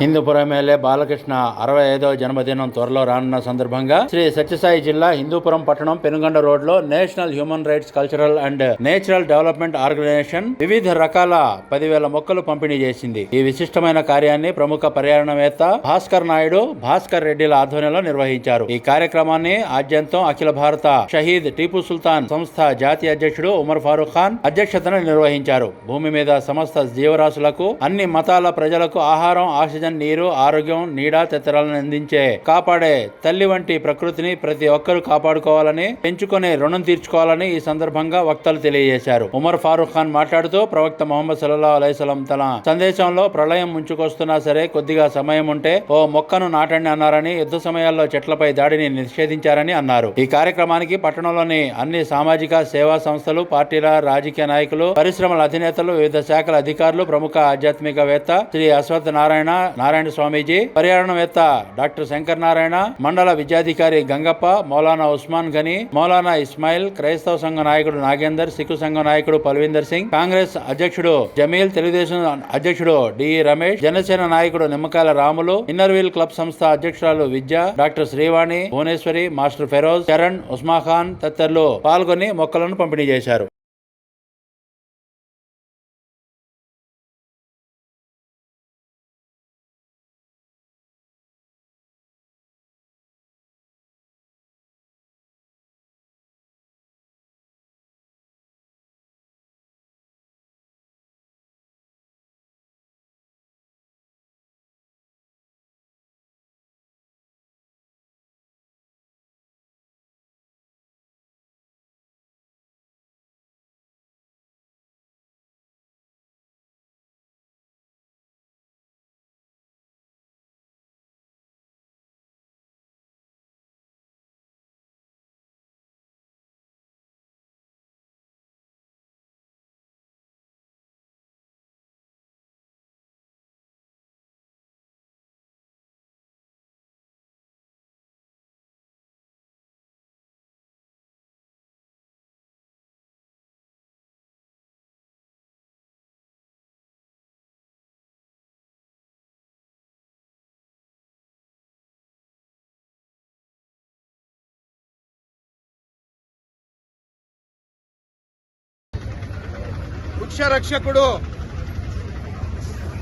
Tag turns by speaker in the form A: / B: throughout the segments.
A: Hindupuram MLA Balakrishna అరవై ఐదవ జన్మదినం త్వరలో రానున్న సందర్భంగా శ్రీ సత్యసాయి జిల్లా హిందూపురం పట్టణం పెనుగొండ రోడ్లో national human rights cultural and natural development organisation వివిధ రకాల పదివేల మొక్కలు పంపిణీ చేసింది. ఈ విశిష్టమైన కార్యాన్ని ప్రముఖ పర్యావరణవేత్త భాస్కర్ నాయుడు భాస్కర్ రెడ్డిల ఆధ్వర్యంలో నిర్వహించారు. ఈ కార్యక్రమాన్ని ఆద్యంతం అఖిల భారత షహీద్ టీపు సుల్తాన్ సంస్థ జాతీయ అధ్యక్షుడు ఉమర్ ఫారూక్ ఖాన్ అధ్యక్షతన నిర్వహించారు. భూమి మీద సమస్త జీవరాశులకు అన్ని మతాల ప్రజలకు ఆహారం ఆక్సిజన్ నీరు ఆరోగ్యం నీడ తదితరాలను అందించే కాపాడే తల్లి వంటి ప్రకృతిని ప్రతి ఒక్కరూ కాపాడుకోవాలని పెంచుకొని రుణం తీర్చుకోవాలని ఈ సందర్భంగా వక్తలు తెలియజేశారు. ఉమర్ ఫారూక్ ఖాన్ మాట్లాడుతూ ప్రవక్త మొహమ్మద్ సల్లా అలైస్లం తన సందేశంలో ప్రళయం ముంచుకొస్తున్నా సరే కొద్దిగా సమయం ఉంటే ఓ మొక్కను నాటండి అన్నారని యుద్ధ సమయాల్లో చెట్లపై దాడిని నిషేధించారని అన్నారు. ఈ కార్యక్రమానికి పట్టణంలోని అన్ని సామాజిక సేవా సంస్థలు పార్టీల రాజకీయ నాయకులు పరిశ్రమల అధినేతలు వివిధ శాఖల అధికారులు ప్రముఖ ఆధ్యాత్మికవేత్త శ్రీ అశ్వత్ నారాయణ నారాయణ స్వామీజీ పర్యావరణవేత్త డాక్టర్ శంకర్ నారాయణ మండల విద్యాధికారి గంగప్ప మౌలానా ఉస్మాన్ గని మౌలానా ఇస్మాయిల్ క్రైస్తవ సంఘ నాయకుడు నాగేందర్ సిక్కు సంఘ నాయకుడు పల్వీందర్ సింగ్ కాంగ్రెస్ అధ్యక్షుడు జమీల్ తెలుగుదేశం అధ్యక్షుడు డి. రమేష్ జనసేన నాయకుడు నిమ్మకాయల రాములు ఇన్నర్వీల్ క్లబ్ సంస్థ అధ్యక్షురాలు విద్య డాక్టర్ శ్రీవాణి భువనేశ్వరి మాస్టర్ ఫెరోజ్ చరణ్ ఉస్మాఖాన్ తదితరులు పాల్గొని మొక్కలను పంపిణీ చేశారు.
B: వృక్ష రక్షకుడు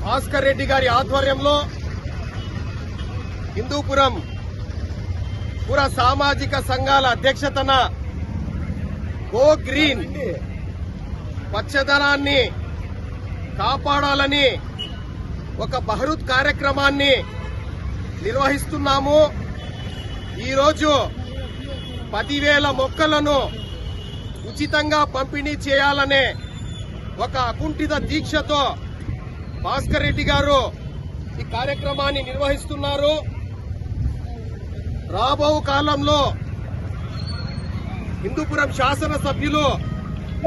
B: భాస్కర్ రెడ్డి గారి ఆధ్వర్యంలో హిందూపురం పుర సామాజిక సంఘాల అధ్యక్షతన గో గ్రీన్ పచ్చదనాన్ని కాపాడాలని ఒక బహరుత్ కార్యక్రమాన్ని నిర్వహిస్తున్నాము. ఈరోజు పదివేల మొక్కలను ఉచితంగా పంపిణీ చేయాలనే ఒక అకుంఠిత దీక్షతో భాస్కర్ రెడ్డి గారు ఈ కార్యక్రమాన్ని నిర్వహిస్తున్నారు. రాబో కాలంలో హిందూపురం శాసనసభ్యులు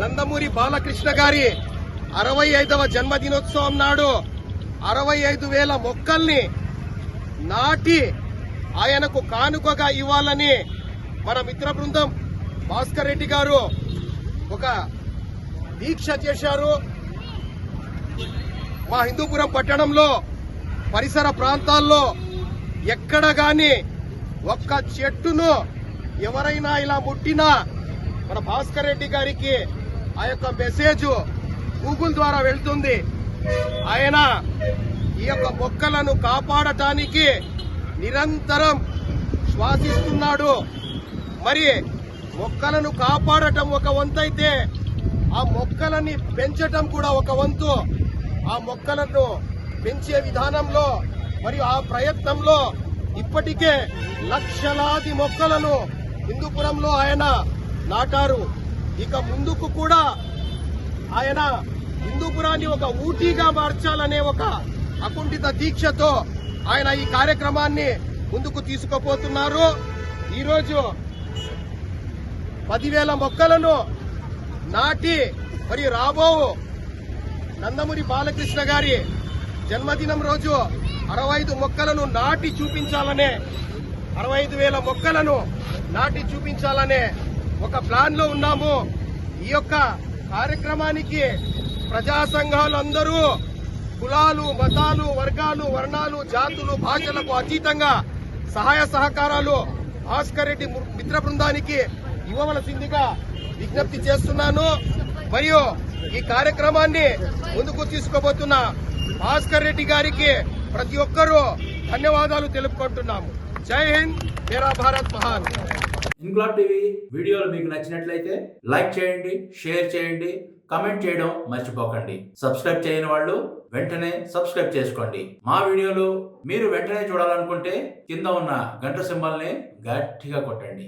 B: నందమూరి బాలకృష్ణ గారి అరవై ఐదవ జన్మదినోత్సవం నాడు అరవై ఐదు వేల మొక్కల్ని నాటి ఆయనకు కానుకగా ఇవ్వాలని మన మిత్ర బృందం భాస్కర్ రెడ్డి గారు ఒక దీక్ష చేశారు. మా హిందూపురం పట్టణంలో పరిసర ప్రాంతాల్లో ఎక్కడ కానీ ఒక్క చెట్టును ఎవరైనా ఇలా ముట్టినా మన భాస్కర్ రెడ్డి గారికి ఆ యొక్క మెసేజ్ గూగుల్ ద్వారా వెళ్తుంది. ఆయన ఈ యొక్క మొక్కలను కాపాడటానికి నిరంతరం శ్వాసిస్తున్నాడు. మరి మొక్కలను కాపాడటం ఒక వంతైతే ఆ మొక్కలని పెంచటం కూడా ఒక వంతు. ఆ మొక్కలను పెంచే విధానంలో మరియు ఆ ప్రయత్నంలో ఇప్పటికే లక్షలాది మొక్కలను హిందూపురంలో ఆయన నాటారు. ఇక ముందుకు కూడా ఆయన హిందూపురాన్ని ఒక ఊటీగా మార్చాలనే ఒక అకుంఠిత దీక్షతో ఆయన ఈ కార్యక్రమాన్ని ముందుకు తీసుకుపోతున్నారు. ఈరోజు పదివేల మొక్కలను నాటి మరి రాబో నందమూరి బాలకృష్ణ గారి జన్మదినం రోజు అరవై మొక్కలను నాటి చూపించాలనే అరవై వేల మొక్కలను నాటి చూపించాలనే ఒక ప్లాన్లో ఉన్నాము. ఈ యొక్క కార్యక్రమానికి ప్రజా సంఘాలందరూ కులాలు మతాలు వర్గాలు వర్ణాలు జాతులు భాషలకు అతీతంగా సహాయ సహకారాలు భాస్కర్ రెడ్డి మిత్ర బృందానికి ఇవ్వవలసిందిగా విజ్ఞప్తి చేస్తున్నాను. మరియు ఈ కార్యక్రమాన్ని ముందుకు తీసుకోబోతున్న భాస్కర్ రెడ్డి గారికి ప్రతి ఒక్కరూ ధన్యవాదాలు తెలుపుకుంటున్నాము. జై హింద్ మేరా భారత్ మహాన్.
A: ఇంక్లాబ్ టీవీ వీడియోలు మీకు నచ్చినట్లయితే లైక్ చేయండి షేర్ చేయండి కమెంట్ చేయడం మర్చిపోకండి. సబ్స్క్రైబ్ చేయని వాళ్ళు వెంటనే సబ్స్క్రైబ్ చేసుకోండి. మా వీడియోలు మీరు వెంటనే చూడాలనుకుంటే కింద ఉన్న గంట సింబల్ని గట్టిగా కొట్టండి.